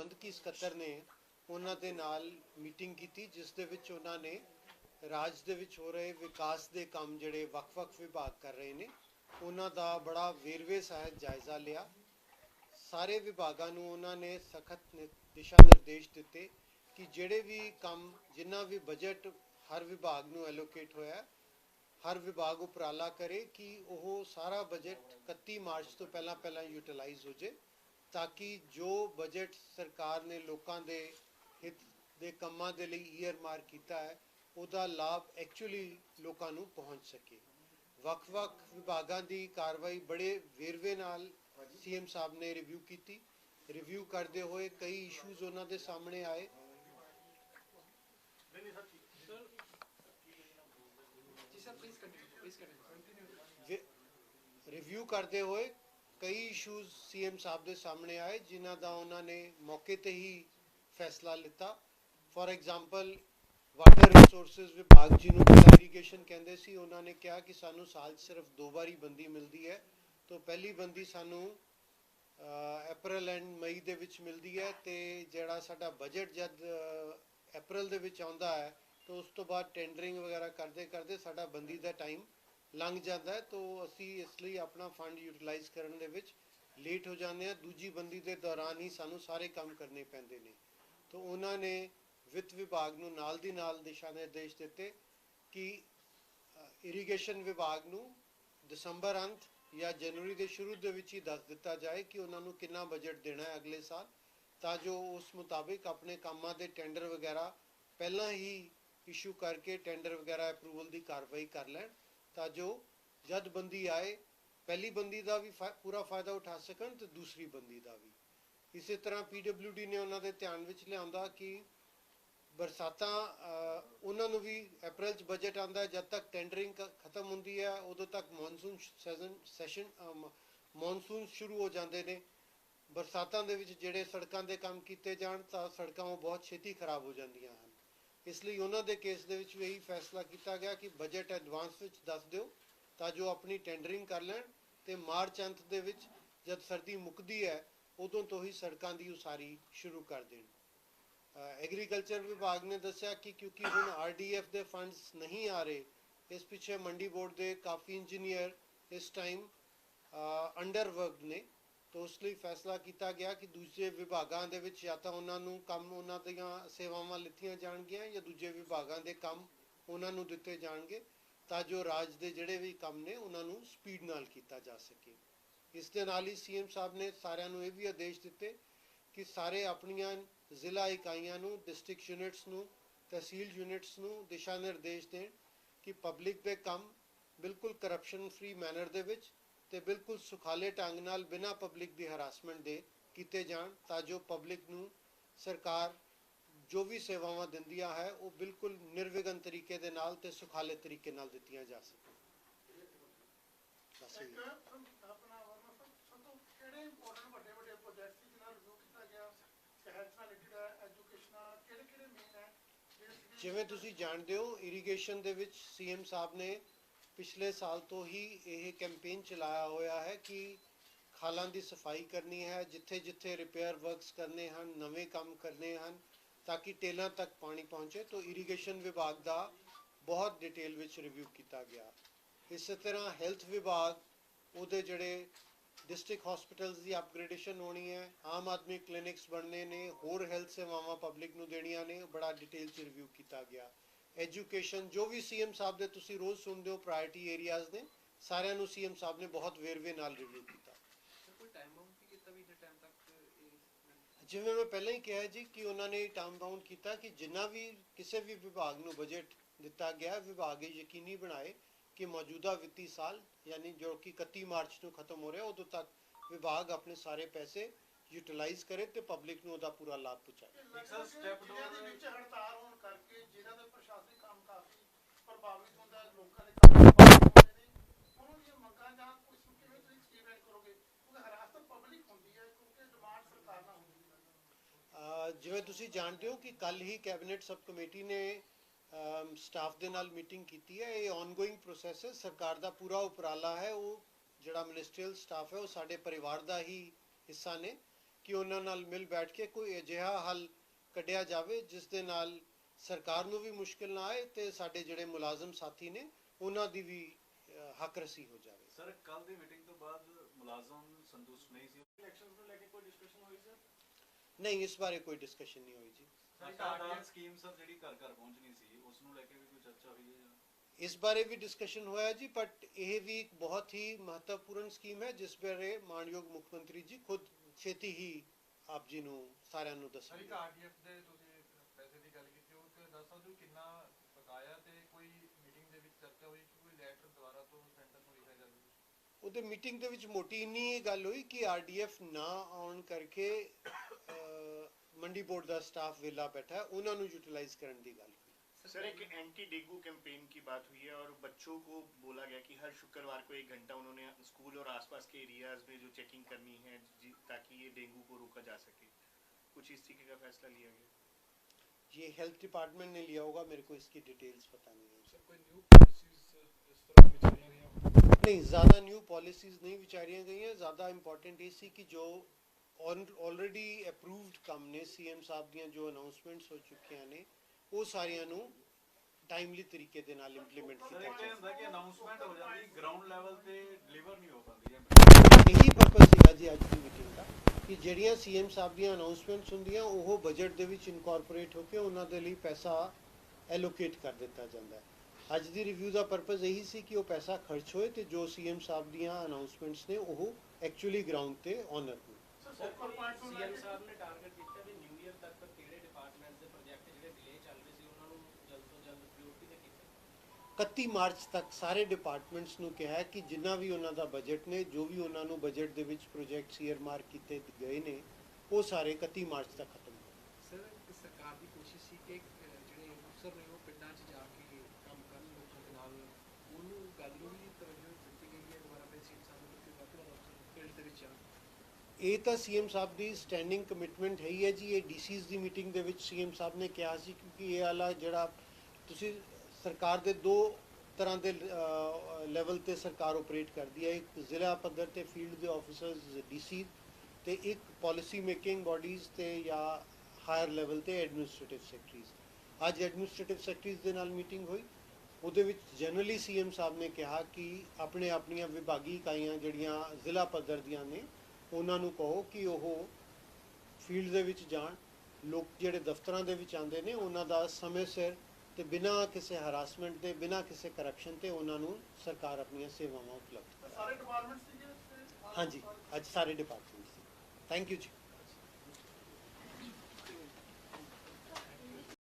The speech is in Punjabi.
ਪ੍ਰਬੰਧਕੀ ਸਕੱਤਰ ਨੇ ਉਹਨਾਂ ਦੇ ਨਾਲ ਮੀਟਿੰਗ ਕੀਤੀ, ਜਿਸ ਦੇ ਵਿੱਚ ਉਹਨਾਂ ਨੇ ਰਾਜ ਦੇ ਵਿੱਚ ਹੋ ਰਹੇ ਵਿਕਾਸ ਦੇ ਕੰਮ ਜਿਹੜੇ ਵੱਖ-ਵੱਖ ਵਿਭਾਗ ਕਰ ਰਹੇ ਨੇ, ਉਹਨਾਂ ਦਾ ਬੜਾ ਵੇਰਵੇ ਸਹਿਤ ਜਾਇਜ਼ਾ ਲਿਆ। ਸਾਰੇ ਵਿਭਾਗਾਂ ਨੂੰ ਉਹਨਾਂ ਨੇ ਸਖਤ ਦਿਸ਼ਾ ਨਿਰਦੇਸ਼ ਦਿੱਤੇ ਕਿ ਜਿਹੜੇ ਵੀ ਕੰਮ, ਜਿੰਨਾ ਵੀ ਬਜਟ ਹਰ ਵਿਭਾਗ ਨੂੰ ਐਲੋਕੇਟ ਹੋਇਆ ਹਰ ਵਿਭਾਗ ਉਪਰਾਲਾ ਕਰੇ ਕਿ ਉਹ ਸਾਰਾ ਬਜਟ 31 ਮਾਰਚ ਤੋਂ ਪਹਿਲਾਂ ਪਹਿਲਾਂ ਯੂਟਿਲਾਈਜ਼ ਹੋ ਜੇ ਤਾਂ ਕਿ ਜੋ ਬਜਟ ਸਰਕਾਰ ਨੇ ਲੋਕਾਂ ਦੇ ਹਿੱਤ ਦੇ ਕੰਮਾਂ ਦੇ ਲਈ ਈਅਰ ਮਾਰ ਕੀਤਾ ਹੈ ਉਹਦਾ ਲਾਭ ਐਕਚੁਅਲੀ ਲੋਕਾਂ ਨੂੰ ਪਹੁੰਚ ਸਕੇ। ਵੱਖ-ਵੱਖ ਵਿਭਾਗਾਂ ਦੀ ਕਾਰਵਾਈ ਬੜੇ ਵੇਰਵੇ ਨਾਲ ਸੀਐਮ ਸਾਹਿਬ ਨੇ ਰਿਵਿਊ ਕੀਤੀ। ਰਿਵਿਊ ਕਰਦੇ ਹੋਏ ਕਈ ਇਸ਼ੂਜ਼ ਉਹਨਾਂ ਦੇ ਸਾਹਮਣੇ ਆਏ। ਰਿਵਿਊ ਕਰਦੇ ਹੋਏ ਕਈ ਇਸ਼ੂਜ਼ ਸੀਐਮ ਸਾਹਿਬ ਦੇ ਸਾਹਮਣੇ ਆਏ, ਜਿਨ੍ਹਾਂ ਦਾ ਉਹਨਾਂ ਨੇ ਮੌਕੇ ਤੇ ਹੀ ਫੈਸਲਾ ਲਿੱਤਾ। ਫੋਰ ਐਗਜ਼ਾਮਪਲ ਵਾਟਰ ਰਿਸੋਰਸਸ ਵਿਭਾਗ ਜਿਹਨੂੰ ਇਰੀਗੇਸ਼ਨ ਕਹਿੰਦੇ ਸੀ, ਉਹਨਾਂ ਨੇ ਕਿਹਾ ਕਿ ਸਾਨੂੰ ਸਾਲ 'ਚ ਸਿਰਫ ਦੋ ਵਾਰੀ ਬੰਦੀ ਮਿਲਦੀ ਹੈ। ਤੋਂ ਪਹਿਲੀ ਬੰਦੀ ਸਾਨੂੰ ਅਪ੍ਰੈਲ ਐਂਡ ਮਈ ਦੇ ਵਿੱਚ ਮਿਲਦੀ ਹੈ ਤੇ ਜਿਹੜਾ ਸਾਡਾ ਬਜਟ ਜਦ ਅਪ੍ਰੈਲ ਦੇ ਵਿੱਚ ਆਉਂਦਾ ਹੈ, ਤਾਂ ਉਸ ਤੋਂ ਬਾਅਦ ਟੈਂਡਰਿੰਗ ਵਗੈਰਾ ਕਰਦੇ ਕਰਦੇ ਸਾਡਾ ਬੰਦੀ ਦਾ ਟਾਈਮ ਲੰਘ ਜਾਂਦਾ ਹੈ, ਤੋਂ ਅਸੀਂ ਇਸ ਲਈ ਆਪਣਾ ਫੰਡ ਯੂਟਿਲਾਈਜ਼ ਕਰਨ ਦੇ ਵਿੱਚ ਲੇਟ ਹੋ ਜਾਂਦੇ ਹਾਂ। ਦੂਜੀ ਬੰਦੀ ਦੇ ਦੌਰਾਨ ਹੀ ਸਾਨੂੰ ਸਾਰੇ ਕੰਮ ਕਰਨੇ ਪੈਂਦੇ ਨੇ। ਤੋਂ ਉਹਨਾਂ ਨੇ ਵਿੱਤ ਵਿਭਾਗ ਨੂੰ ਨਾਲ ਦੀ ਨਾਲ ਦਿਸ਼ਾ ਨਿਰਦੇਸ਼ ਦਿੱਤੇ ਕਿ ਇਰੀਗੇਸ਼ਨ ਵਿਭਾਗ ਨੂੰ ਦਸੰਬਰ ਅੰਤ ਜਾਂ ਜਨਵਰੀ ਦੇ ਸ਼ੁਰੂ ਦੇ ਵਿੱਚ ਹੀ ਦੱਸ ਦਿੱਤਾ ਜਾਏ ਕਿ ਉਹਨਾਂ ਨੂੰ ਕਿੰਨਾ ਬਜਟ ਦੇਣਾ ਹੈ ਅਗਲੇ ਸਾਲ, ਤਾਂ ਜੋ ਉਸ ਮੁਤਾਬਿਕ ਆਪਣੇ ਕੰਮਾਂ ਦੇ ਟੈਂਡਰ ਵਗੈਰਾ ਪਹਿਲਾਂ ਹੀ ਇਸ਼ੂ ਕਰਕੇ ਟੈਂਡਰ ਵਗੈਰਾ ਅਪਰੂਵਲ ਦੀ ਕਾਰਵਾਈ ਕਰ ਲੈਣ। ਤਾਂ ਜੋ ਜਦ ਬੰਦੀ ਆਏ, ਪਹਿਲੀ ਬੰਦੀ ਦਾ ਵੀ ਪੂਰਾ ਫਾਇਦਾ ਉਠਾ ਸਕਣ ਤੇ ਦੂਸਰੀ ਬੰਦੀ ਦਾ ਵੀ। ਇਸੇ ਤਰ੍ਹਾਂ ਪੀਡਬਲਯੂਡੀ ਨੇ ਉਹਨਾਂ ਦੇ ਧਿਆਨ ਵਿੱਚ ਲਿਆਂਦਾ ਕਿ ਬਰਸਾਤਾਂ ਉਹਨਾਂ ਨੂੰ ਵੀ ਅਪ੍ਰੈਲ ਚ ਬਜਟ ਆਂਦਾ ਜਦ ਤੱਕ ਟੈਂਡਰਿੰਗ ਖਤਮ ਹੁੰਦੀ ਹੈ, ਉਦੋਂ ਤੱਕ ਮੌਨਸੂਨ ਸੈਸ਼ਨ ਸੈਸ਼ਨ ਮੌਨਸੂਨ ਸ਼ੁਰੂ ਹੋ ਜਾਂਦੇ ਨੇ। ਬਰਸਾਤਾਂ ਦੇ ਵਿੱਚ ਜਿਹੜੇ ਸੜਕਾਂ ਦੇ ਕੰਮ ਕੀਤੇ ਜਾਣ, ਤਾਂ ਸੜਕਾਂ ਉਹ ਬਹੁਤ ਛੇਤੀ ਖਰਾਬ ਹੋ ਜਾਂਦੀਆਂ ਹਨ। ਇਸ ਲਈ ਉਹਨਾਂ ਦੇ ਕੇਸ ਦੇ ਵਿੱਚ ਵੀ ਇਹੀ ਫੈਸਲਾ ਕੀਤਾ ਗਿਆ ਕਿ ਬਜਟ ਐਡਵਾਂਸ ਵਿੱਚ ਦੱਸ ਦਿਓ ਤਾਂ ਜੋ ਆਪਣੀ ਟੈਂਡਰਿੰਗ ਕਰ ਲੈਣ ਤੇ ਮਾਰਚ ਅੰਤ ਦੇ ਵਿੱਚ ਜਦ ਸਰਦੀ ਮੁੱਕਦੀ ਹੈ, ਉਦੋਂ ਤੋਂ ਹੀ ਸੜਕਾਂ ਦੀ ਉਸਾਰੀ ਸ਼ੁਰੂ ਕਰ ਦੇਣ। ਐਗਰੀਕਲਚਰ ਵਿਭਾਗ ਨੇ ਦੱਸਿਆ ਕਿ ਕਿਉਂਕਿ ਹੁਣ ਆਰਡੀਐਫ ਦੇ ਫੰਡਸ ਨਹੀਂ ਆ ਰਹੇ, ਇਸ ਪਿੱਛੇ ਮੰਡੀ ਬੋਰਡ ਦੇ ਕਾਫੀ ਇੰਜੀਨੀਅਰ ਇਸ ਟਾਈਮ ਅੰਡਰ ਵਰਕਡ ਨੇ। ਤਾਂ ਉਸ ਲਈ ਫੈਸਲਾ ਕੀਤਾ ਗਿਆ ਕਿ ਦੂਜੇ ਵਿਭਾਗਾਂ ਦੇ ਵਿੱਚ ਜਾਂ ਤਾਂ ਉਹਨਾਂ ਨੂੰ ਕੰਮ ਉਹਨਾਂ ਦੀਆਂ ਸੇਵਾਵਾਂ ਲਿੱਤੀਆਂ ਜਾਣਗੀਆਂ ਜਾਂ ਦੂਜੇ ਵਿਭਾਗਾਂ ਦੇ ਕੰਮ ਉਹਨਾਂ ਨੂੰ ਦਿੱਤੇ ਜਾਣਗੇ ਤਾਂ ਜੋ ਰਾਜ ਦੇ ਜਿਹੜੇ ਵੀ ਕੰਮ ਨੇ ਉਹਨਾਂ ਨੂੰ ਸਪੀਡ ਨਾਲ ਕੀਤਾ ਜਾ ਸਕੇ। ਇਸ ਦੇ ਨਾਲ ਹੀ ਸੀਐਮ ਸਾਹਿਬ ਨੇ ਸਾਰਿਆਂ ਨੂੰ ਇਹ ਵੀ ਆਦੇਸ਼ ਦਿੱਤੇ ਕਿ ਸਾਰੇ ਆਪਣੀਆਂ ਜ਼ਿਲ੍ਹਾ ਇਕਾਈਆਂ ਨੂੰ, ਡਿਸਟ੍ਰਿਕਟ ਯੂਨਿਟਸ ਨੂੰ, ਤਹਿਸੀਲ ਯੂਨਿਟਸ ਨੂੰ ਦਿਸ਼ਾ ਨਿਰਦੇਸ਼ ਦੇਣ ਕਿ ਪਬਲਿਕ ਦੇ ਕੰਮ ਬਿਲਕੁਲ ਕਰਪਸ਼ਨ ਫ੍ਰੀ ਮੈਨਰ ਦੇ ਵਿੱਚ ਤੇ ਬਿਲਕੁਲ ਸੁਖਾਲੇ ਢੰਗ ਨਾਲ ਬਿਨਾਂ ਪਬਲਿਕ ਦੀ ਹਰਾਸਮੈਂਟ ਦੇ ਕੀਤੇ ਜਾਣ ਤਾਂ ਜੋ ਪਬਲਿਕ ਨੂੰ ਸਰਕਾਰ ਜੋ ਵੀ ਸੇਵਾਵਾਂ ਦਿੰਦੀਆਂ ਹੈ ਉਹ ਬਿਲਕੁਲ ਨਿਰਵਿਘਨ ਤਰੀਕੇ ਦੇ ਨਾਲ ਤੇ ਸੁਖਾਲੇ ਤਰੀਕੇ ਨਾਲ ਦਿੱਤੀਆਂ ਜਾ ਸਕਣ ਬਸ ਇਹੀ। ਇੱਕ ਆਪਣਾ ਵਰਨਾ ਸਭ ਸਭ ਤੋਂ ਕਿਹੜੇ ਇੰਪੋਰਟੈਂਟ ਵੱਡੇ ਵੱਡੇ ਪ੍ਰੋਜੈਕਟ ਸੀ ਜਿਹਨਾਂ ਰਿਵਿਊ ਕੀਤਾ ਗਿਆ ਹੈਲਥ ਨਾਲ ਰਿਲੇਟਡ ਹੈ ਐਜੂਕੇਸ਼ਨ ਨਾਲ ਕਿਹੜੇ ਕਿਹੜੇ ਮੇਨ ਹੈ ਜਿਹੜੇ ਸੀਗੇ? ਜਿਵੇਂ ਤੁਸੀਂ ਜਾਣਦੇ ਹੋ ਇਰੀਗੇਸ਼ਨ ਦੇ ਵਿੱਚ ਸੀਐਮ ਸਾਹਿਬ ਨੇ ਪਿਛਲੇ ਸਾਲ ਤੋਂ ਹੀ ਇਹ ਕੈਂਪੇਨ ਚਲਾਇਆ ਹੋਇਆ ਹੈ ਕਿ ਖਾਲਾਂ ਦੀ ਸਫ਼ਾਈ ਕਰਨੀ ਹੈ, ਜਿੱਥੇ ਜਿੱਥੇ ਰਿਪੇਅਰ ਵਰਕਸ ਕਰਨੇ ਹਨ, ਨਵੇਂ ਕੰਮ ਕਰਨੇ ਹਨ, ਤਾਂ ਕਿ ਟੇਲਾਂ ਤੱਕ ਪਾਣੀ ਪਹੁੰਚੇ, ਤੋਂ ਇਰੀਗੇਸ਼ਨ ਵਿਭਾਗ ਦਾ ਬਹੁਤ ਡਿਟੇਲ ਵਿੱਚ ਰਿਵਿਊ ਕੀਤਾ ਗਿਆ। ਇਸੇ ਤਰ੍ਹਾਂ ਹੈਲਥ ਵਿਭਾਗ, ਉਹਦੇ ਜਿਹੜੇ ਡਿਸਟ੍ਰਿਕਟ ਹਸਪੀਟਲਸ ਦੀ ਅਪਗ੍ਰੇਡੇਸ਼ਨ ਹੋਣੀ ਹੈ, ਆਮ ਆਦਮੀ ਕਲੀਨਿਕਸ ਬਣਨੇ ਨੇ, ਹੋਰ ਹੈਲਥ ਸੇਵਾਵਾਂ ਪਬਲਿਕ ਨੂੰ ਦੇਣੀਆਂ ਨੇ ਬੜਾ ਡਿਟੇਲ ਚ ਰਿਵਿਊ ਕੀਤਾ ਗਿਆ। ਐਜੂਕੇਸ਼ਨ ਜੋ ਵੀ ਸੀਐਮ ਸਾਹਿਬ ਦੇ ਤੁਸੀਂ ਰੋਜ਼ ਸੁਣਦੇ ਹੋ ਪ੍ਰਾਇੋਰਟੀ ਏਰੀਆਜ਼ ਨੇ ਸਾਰਿਆਂ ਨੂੰ ਸੀਐਮ ਸਾਹਿਬ ਨੇ ਬਹੁਤ ਵੇਰਵੇ ਨਾਲ ਰਿਵਿਊ ਕੀਤਾ। ਜਿਵੇਂ ਮੈਂ ਪਹਿਲਾਂ ਹੀ ਕਿਹਾ ਜੀ ਕਿ ਉਹਨਾਂ ਨੇ ਟਾਈਮ ਬਾਉਂਡ ਕੀਤਾ ਕਿ ਜਿੰਨਾ ਵੀ ਕਿਸੇ ਵੀ ਵਿਭਾਗ ਨੂੰ ਬਜਟ ਦਿੱਤਾ ਗਿਆ ਵਿਭਾਗ ਇਹ ਯਕੀਨੀ ਬਣਾਏ ਕਿ ਮੌਜੂਦਾ ਵਿੱਤੀ ਸਾਲ ਯਾਨੀ ਜੋ ਕਿ 31 ਮਾਰਚ ਨੂੰ ਖਤਮ ਹੋ ਰਿਹਾ ਉਦੋਂ ਤੱਕ ਵਿਭਾਗ ਆਪਣੇ ਸਾਰੇ ਪੈਸੇ ਯੂਟਿਲਾਈਜ਼ ਕਰੇ ਤੇ ਪਬਲਿਕ ਨੂੰ ਉਹਦਾ ਪੂਰਾ ਲਾਭ ਪਹੁੰਚਾਏ। ਸਰ ਸਟੈਪ 2 ਦੇ ਵਿੱਚ ਹੜਤਾਲ ਪ੍ਰਭਾਵਿਤ ਹੁੰਦਾ ਲੋਕਾਂ ਦੇ ਕੰਮ ਪ੍ਰਭਾਵਿਤ ਹੁੰਦੇ ਨੇ। ਉਹਨਾਂ ਦੀਆਂ ਮੰਗਾਂ ਜਾਂ ਕੁਝ ਕਿਵੇਂ ਤੁਸੀਂ ਸਟੇਟਮੈਂਟ ਕਰੋਗੇ? ਕਿਉਂਕਿ ਹਰਾਸਤ ਪਬਲਿਕ ਹੁੰਦੀ ਹੈ, ਕਿਉਂਕਿ ਡਿਮਾਂਡ ਸਰਕਾਰ ਨਾਲ ਹੁੰਦੀ ਹੈ। ਜਿਵੇਂ ਤੁਸੀਂ ਜਾਣਦੇ ਹੋ ਕਿ ਕੱਲ ਹੀ ਕੈਬਨਿਟ ਸਬ ਕਮੇਟੀ ਨੇ ਸਟਾਫ ਦੇ ਨਾਲ ਮੀਟਿੰਗ ਕੀਤੀ ਹੈ। ਇਹ ਆਨਗੋਇੰਗ ਪ੍ਰੋਸੈਸ ਹੈ। ਸਰਕਾਰ ਦਾ ਪੂਰਾ ਉਪਰਾਲਾ ਹੈ। ਉਹ ਜਿਹੜਾ ਮਿਨਿਸਟਰੀਅਲ ਸਟਾਫ ਹੈ, ਉਹ ਸਾਡੇ ਪਰਿਵਾਰ ਦਾ ਹੀ ਹਿੱਸਾ ਨੇ। ਕਿ ਉਹਨਾਂ ਨਾਲ ਮਿਲ ਬੈਠ ਕੇ ਕੋਈ ਅਜਿਹਾ ਹੱਲ ਕੱਢਿਆ ਜਾਵੇ, ਜਿਸ ਦੇ ਨਾਲ ਸਰਕਾਰ ਨੂੰ ਵੀ ਮੁਸ਼ਕਲ ਨਾ ਆਏ ਤੇ ਸਾਡੇ ਜਿਹੜੇ ਮੁਲਾਜ਼ਮ ਸਾਥੀ ਨੇ ਉਹਨਾਂ ਦੀ ਵੀ ਹੱਕ ਰਸੀ ਹੋ ਜਾਵੇ। ਸਰ ਕੱਲ ਦੀ ਮੀਟਿੰਗ ਤੋਂ ਬਾਅਦ ਮੁਲਾਜ਼ਮ ਸੰਤੁਸ਼ਟ ਨਹੀਂ ਸੀ ਇਲੈਕਸ਼ਨਸ ਨੂੰ ਲੈ ਕੇ ਕੋਈ ਡਿਸਕਸ਼ਨ ਹੋਈ ਸਰ ਨਹੀਂ ਇਸ ਬਾਰੇ ਕੋਈ ਡਿਸਕਸ਼ਨ ਨਹੀਂ ਹੋਈ ਜੀ। ਸਾਡਾ ਸਕੀਮ ਸਰ ਜਿਹੜੀ ਘਰ ਘਰ ਪਹੁੰਚਣੀ ਸੀ ਉਸ ਨੂੰ ਲੈ ਕੇ ਵੀ ਕੋਈ ਚਰਚਾ ਹੋਈ ਹੈ ਜਾਂ? ਇਸ ਬਾਰੇ ਵੀ ਡਿਸਕਸ਼ਨ ਹੋਇਆ ਜੀ ਬਟ ਇਹ ਵੀ ਇੱਕ ਬਹੁਤ ਹੀ ਮਹੱਤਵਪੂਰਨ ਸਕੀਮ ਹੈ ਜਿਸ ਬਾਰੇ ਮਾਨਯੋਗ ਮੁੱਖ ਮੰਤਰੀ ਜੀ ਖੁਦ ਛੇਤੀ ਹੀ ਆਪ ਜੀ ਨੂੰ ਸਾਰਿਆਂ ਨੂੰ ਸਰ ਦੱਸਣਗੇ। ਉਹਦੇ ਮੀਟਿੰਗ ਦੇ ਵਿੱਚ ਮੋਟੀ ਇੰਨੀ ਇਹ ਗੱਲ ਹੋਈ ਕਿ ਆਰਡੀਐਫ ਨਾ ਆਉਣ ਕਰਕੇ ਅਹ, ਮੰਡੀ ਬੋਰਡ ਦਾ ਸਟਾਫ ਵਿਲਾ ਬੈਠਾ ਹੈ ਉਹਨਾਂ ਨੂੰ ਯੂਟਿਲਾਈਜ਼ ਕਰਨ ਦੀ ਗੱਲ ਹੋਈ सर एक एंटी डेंगू कैंपेन की बात हुई है और बच्चों को बोला गया कि हर शुक्रवार को एक घंटा उन्होंने स्कूल और आसपास के एरियाज में जो चेकिंग करनी है जी- ताकि ये डेंगू को रोका जा सके कुछ इस तरीके का फैसला लिया गया ये हेल्थ डिपार्टमेंट ने लिया होगा मेरे को इसकी डिटेल्स पता नहीं है ਸਰ ਕੋਈ ਨਿਊ ਪਾਲਿਸੀਜ਼ ਨਹੀਂ ਜ਼ਿਆਦਾ ਨਿਊ ਪਾਲਿਸੀਜ਼ ਨਹੀਂ ਵਿਚਾਰੀਆਂ ਗਈਆਂ ਜ਼ਿਆਦਾ ਇੰਪੋਰਟੈਂਟ ਇਹ ਸੀ ਕਿ ਜੋ ਆਲਰੇਡੀ ਅਪਰੂਵਡ ਕੰਮ ਨੇ ਸੀਐਮ ਸਾਹਿਬ ਦੀਆਂ ਜੋ ਅਨਾਉਂਸਮੈਂਟਸ ਹੋ ਚੁੱਕੀਆਂ ਨੇ ਉਹ ਸਾਰੀਆਂ ਨੂੰ ਟਾਈਮਲੀ ਤਰੀਕੇ ਦੇ ਨਾਲ ਇੰਪਲੀਮੈਂਟ ਕੀਤਾ ਇੱਕ ਇਹ ਜਾਵੇ ਹੁੰਦਾ ਕਿ ਅਨਾਉਂਸਮੈਂਟ ਹੋ ਜਾਂਦੀ ਗਰਾਊਂਡ ਲੈਵਲ ਤੇ ਡਿਲੀਵਰ ਨਹੀਂ ਹੋ ਪਾਉਂਦੀ ਹੈ ਇਹੀ ਪਰਪਸ ਸੀਗਾ ਜੀ ਅੱਜ ਦੀ ਮੀਟਿੰਗ ਦਾ ਕਿ ਜਿਹੜੀਆਂ ਸੀਐਮ ਸਾਹਿਬ ਦੀਆਂ ਅਨਾਉਂਸਮੈਂਟਸ ਹੁੰਦੀਆਂ ਉਹ ਬਜਟ ਦੇ ਵਿੱਚ ਇਨਕੋਰਪੋਰੇਟ ਹੋ ਕੇ ਉਹਨਾਂ ਦੇ ਲਈ ਪੈਸਾ ਐਲੋਕੇਟ ਕਰ ਦਿੱਤਾ ਜਾਂਦਾ ਹੈ। ਅੱਜ ਦੀ ਰਿਵਿਊ ਦਾ ਪਰਪਸ ਇਹੀ ਸੀ ਕਿ ਉਹ ਪੈਸਾ ਖਰਚ ਹੋਏ ਤੇ ਜੋ ਸੀਐਮ ਸਾਹਿਬ ਦੀਆਂ ਅਨਾਉਂਸਮੈਂਟਸ ਨੇ ਉਹ ਐਕਚੁਅਲੀ ਗਰਾਊਂਡ ਤੇ ਆਨਰ ਹੋਣ ਸੀਐਮ ਸਾਹਿਬ ਨੇ ਟਾਰਗੇਟ ਕੀਤਾ ਵੀ ਨਿਊ ਇਅਰ ਤੱਕ ਕਿਹੜੇ ਡਿਪਾਰਟਮੈਂਟਸ ਦੇ ਪ੍ਰੋਜੈਕਟ ਜਿਹੜੇ ਡਿਲੇ ਚੱਲ ਰਹੇ ਸੀ ਉਹਨਾਂ ਨੂੰ ਜਲਦ ਤੋਂ ਜਲਦ ਪ੍ਰਾਇੋਰਟੀ ਤੇ ਕੀਤਾ? 31 ਮਾਰਚ ਤੱਕ ਸਾਰੇ ਡਿਪਾਰਟਮੈਂਟਸ ਨੂੰ ਕਿਹਾ ਕਿ ਜਿੰਨਾ ਵੀ ਉਹਨਾਂ ਦਾ ਬਜਟ ਨੇ ਜੋ ਵੀ ਉਹਨਾਂ ਨੂੰ ਬਜਟ ਦੇ ਵਿੱਚ ਪ੍ਰੋਜੈਕਟਸ ਈਅਰਮਾਰਕ ਕੀਤੇ ਗਏ ਨੇ ਉਹ ਸਾਰੇ 31 ਮਾਰਚ ਤੱਕ ਖਤਮ ਹੋ ਸਰ ਸਰਕਾਰ ਦੀ ਕੋਸ਼ਿਸ਼ ਸੀ ਕਿ ਜਿਹੜੇ ਅਫਸਰ ਨੇ ਉਹ ਪਿੰਡਾਂ 'ਚ ਜਾ ਕੇ ਕੰਮ ਕਰਨ ਲੋਕਾਂ ਦੇ ਨਾਲ ਉਹਨੂੰ ਗੱਲ ਨੂੰ ਤਵੱਜੋ ਦਿੱਤੀ ਗਈ ਹੈ ਦੁਬਾਰਾ ਫਿਰ ਸੀਐਮ ਸਾਹਿਬ ਕਿ ਵੱਧ ਤੋਂ ਵੱਧ ਅਫਸਰ ਦੇ ਵਿੱਚ ਆਉਣ ਇਹ ਤਾਂ ਸੀਐਮ ਸਾਹਿਬ ਦੀ ਸਟੈਂਡਿੰਗ ਕਮਿਟਮੈਂਟ ਹੈ ਹੀ ਹੈ ਜੀ, ਇਹ ਡੀਸੀਜ਼ ਦੀ ਮੀਟਿੰਗ ਦੇ ਵਿੱਚ ਸੀਐਮ ਸਾਹਿਬ ਨੇ ਕਿਹਾ ਸੀ ਕਿਉਂਕਿ ਇਹ ਵਾਲਾ ਜਿਹੜਾ ਤੁਸੀਂ ਸਰਕਾਰ ਦੇ ਦੋ ਤਰ੍ਹਾਂ ਦੇ ਲੈਵਲ ਤੇ ਸਰਕਾਰ ਆਪਰੇਟ ਕਰਦੀ ਹੈ, ਇੱਕ ਜ਼ਿਲ੍ਹਾ ਪੱਧਰ ਤੇ ਫੀਲਡ ਦੇ ਆਫੀਸਰਸ ਡੀਸੀ ਤੇ ਇੱਕ ਪਾਲਿਸੀ ਮੇਕਿੰਗ ਬਾਡੀਜ਼ ਤੇ ਜਾਂ ਹਾਇਰ ਲੈਵਲ ਤੇ ਐਡਮਿਨਿਸਟ੍ਰੇਟਿਵ ਸੈਕਟਰੀਜ਼ ਅੱਜ ਐਡਮਿਨਿਸਟ੍ਰੇਟਿਵ ਸੈਕਟਰੀਜ਼ ਦੇ ਨਾਲ ਮੀਟਿੰਗ ਹੋਈ। ਉਹਦੇ ਵਿੱਚ ਜਨਰਲੀ ਸੀਐਮ ਸਾਹਿਬ ਨੇ ਕਿਹਾ ਕਿ ਆਪਣੇ ਆਪਣੀਆਂ ਵਿਭਾਗੀ ਇਕਾਈਆਂ ਜਿਹੜੀਆਂ ਜ਼ਿਲ੍ਹਾ ਪੱਧਰ ਦੀਆਂ ਨੇ ਉਹਨਾਂ ਨੂੰ ਕਹੋ ਕਿ ਉਹ ਫੀਲਡ ਦੇ ਵਿੱਚ ਜਾਣ ਲੋਕ ਜਿਹੜੇ ਦਫ਼ਤਰਾਂ ਦੇ ਵਿੱਚ ਆਉਂਦੇ ਨੇ ਉਹਨਾਂ ਦਾ ਸਮੇਂ ਸਿਰ ਤੇ ਬਿਨਾਂ ਕਿਸੇ ਹਰਾਸਮੈਂਟ ਦੇ ਬਿਨਾਂ ਕਿਸੇ ਕਰਪਸ਼ਨ ਤੇ ਉਹਨਾਂ ਨੂੰ ਸਰਕਾਰ ਆਪਣੀਆਂ ਸੇਵਾਵਾਂ ਉਪਲਬਧ ਸਾਰੇ ਡਿਪਾਰਟਮੈਂਟ ਸੀਗੇ ਇਸ ਤੇ? ਹਾਂਜੀ ਅੱਜ ਸਾਰੇ ਡਿਪਾਰਟਮੈਂਟ ਸੀ ਥੈਂਕ ਯੂ ਜੀ